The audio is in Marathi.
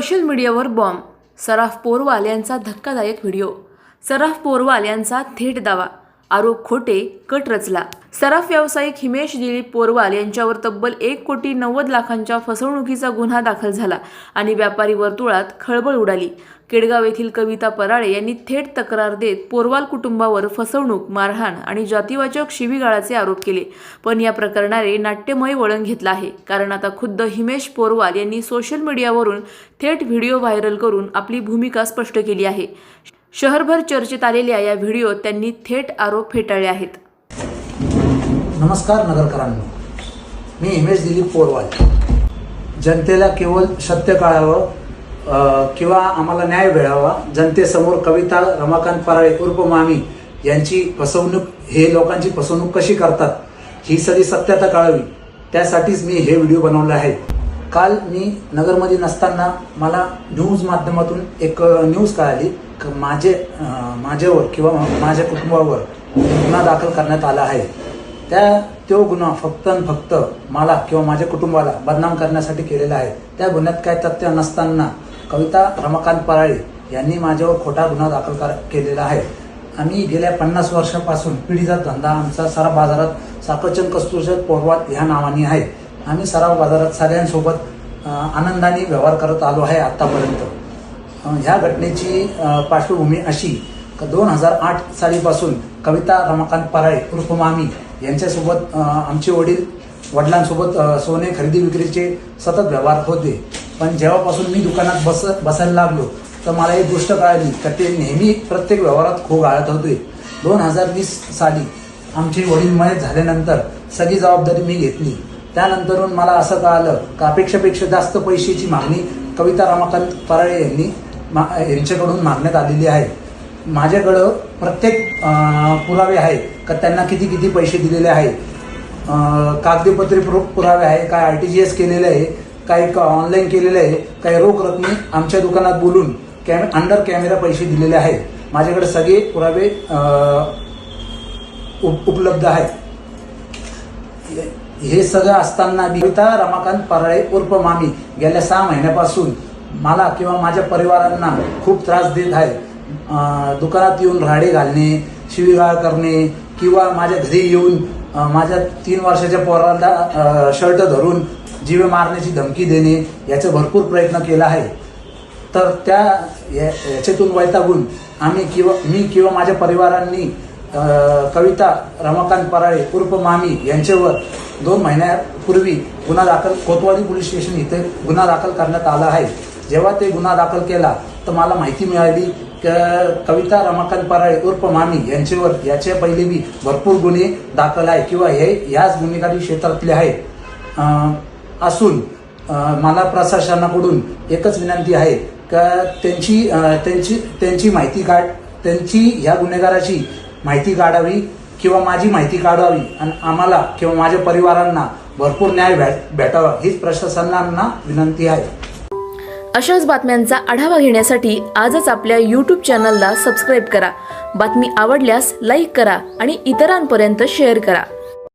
सोशल मीडियावर बॉम्ब सराफ पोरवाल यांचा धक्कादायक व्हिडिओ सराफ पोरवाल यांचा थेट दावा. आरोप खोटे कट रचला. सराफ व्यावसायिक हिमेश दिलीप पोरवाल यांच्यावर तब्बल एक कोटी नव्वद लाखांच्या फसवणुकीचा गुन्हा दाखल झाला आणि व्यापारी वर्तुळात खळबळ उडाली. केडगाव येथील कविता पराळे यांनी थेट तक्रार देत पोरवाल कुटुंबावर फसवणूक मारहाण आणि जातीवाचक शिवीगाळाचे आरोप केले. पण या प्रकरणाने नाट्यमय वळण घेतलं आहे. कारण आता खुद्द हिमेश पोरवाल यांनी सोशल मीडियावरून थेट व्हिडिओ व्हायरल करून आपली भूमिका स्पष्ट केली आहे. शहरभर चर्चेत आलेल्या या व्हिडिओत त्यांनी थेट आरोप फेटाळले आहेत. नमस्कार नगरकरांनो. मी हिमेश दिलीप पोरवाल. जनतेला केवळ सत्य कळावं किंवा आम्हाला न्याय मिळावा जनतेसमोर कविता रमाकांत पराळे उर्फ मामी यांची फसवणूक हे लोकांची फसवणूक कशी करतात ही सगळी सत्यता कळावी. त्यासाठीच मी हे व्हिडिओ बनवले आहे. काल मी नगरमध्ये नसताना मला न्यूज माध्यमातून एक न्यूज कळाली. क- माझे माझ्यावर किंवा माझ्या कुटुंबावर गुन्हा दाखल करण्यात आला आहे. त्या तो गुन्हा फक्त आणि फक्त मला किंवा माझ्या कुटुंबाला बदनाम करण्यासाठी केलेला आहे. त्या गुन्ह्यात काय तथ्य नसताना कविता रमाकांत पराळे यांनी माझ्यावर खोटा गुन्हा दाखल कर केलेला आहे. आम्ही गेल्या पन्नास वर्षापासून पिढीचा धंदा आमचा सारा बाजारात साखरचंद कस्तुरशेठ पोरवात ह्या नावाने आहे. आम्ही सराव बाजारात साऱ्यांसोबत आनंदाने व्यवहार करत आलो आहे आत्तापर्यंत ह्या घटनेची पार्श्वभूमी अशी दोन हजार आठ सालीपासून कविता रमाकांत पराळे उर्फ मामी यांच्यासोबत आमचे वडील वडिलांसोबत सोने खरेदी विक्रीचे सतत व्यवहार होते. पण जेव्हापासून मी दुकानात बस बसायला लागलो तर मला एक गोष्ट कळाली तर ते नेहमी प्रत्येक व्यवहारात खो गाळत होते. दोन हजार वीस साली आमचे वडील मयत झाल्यानंतर सगळी जबाबदारी मी घेतली. त्यानंतरून मला असं कळालं का अपेक्षापेक्षा जास्त पैशाची मागणी कविता रमाकांत पराळे यांनी मा- यांच्याकडून मागण्यात आलेली आहे. माझ्याकडं प्रत्येक पुरावे आहे का त्यांना किती किती पैसे दिलेले आहे कागदीपत्री कागदपत्रे पुरावे आहे काय आर टी जी एस केलेलं आहे काही ऑनलाईन केलेलं आहे काही रोख रकमी आमच्या दुकानात बोलून कॅमे अंडर कॅमेरा पैसे दिलेले आहेत. माझ्याकडे सगळे पुरावे उप- उपलब्ध आहेत. हे सगळं असताना बिता रमाकांत पराळे उर्फ मामी गेल्या सहा महिन्यापासून मला किंवा माझ्या परिवारांना खूप त्रास देत आहे दुकानात येऊन राडे घालणे शिवीगाळ करणे किंवा माझ्या घरी येऊन माझ्या तीन वर्षाच्या पोराला शर्ट धरून जीवे मारण्याची धमकी देणे याचा भरपूर प्रयत्न केला आहे. तर त्या या- याच्यातून वैतागून आम्ही किंवा मी किंवा माझ्या परिवारांनी कविता रमाकांत पराळे उर्फ मामी यांच्यावर दोन महिन्यापूर्वी गुन्हा दाखल कोतवाली पोलीस स्टेशन इथे गुन्हा दाखल करण्यात आला आहे. जेव्हा ते गुन्हा दाखल केला तर मला माहिती मिळाली क- कविता रमाकांत पराळे उर्फ मामी यांच्यावर याच्या पहिले बी भरपूर गुन्हे दाखल आहे किंवा हे याच गुन्हेगारी क्षेत्रातले आहेत. असून मला प्रशासनाकडून एकच विनंती आहे का त्यांची त्यांची त्यांची माहिती काढ त्यांची ह्या गुन्हेगाराची माहिती काढावी किंवा माझी माहिती काढावी आणि आम्हाला किंवा माझ्या परिवारांना भरपूर न्याय भेटावा हीच प्रशासनांना विनंती आहे. अशाच बातम्यांचा आढावा घेण्यासाठी आजच आपल्या यूट्यूब चॅनलला सबस्क्राईब करा. बातमी आवडल्यास लाईक करा आणि इतरांपर्यंत शेअर करा.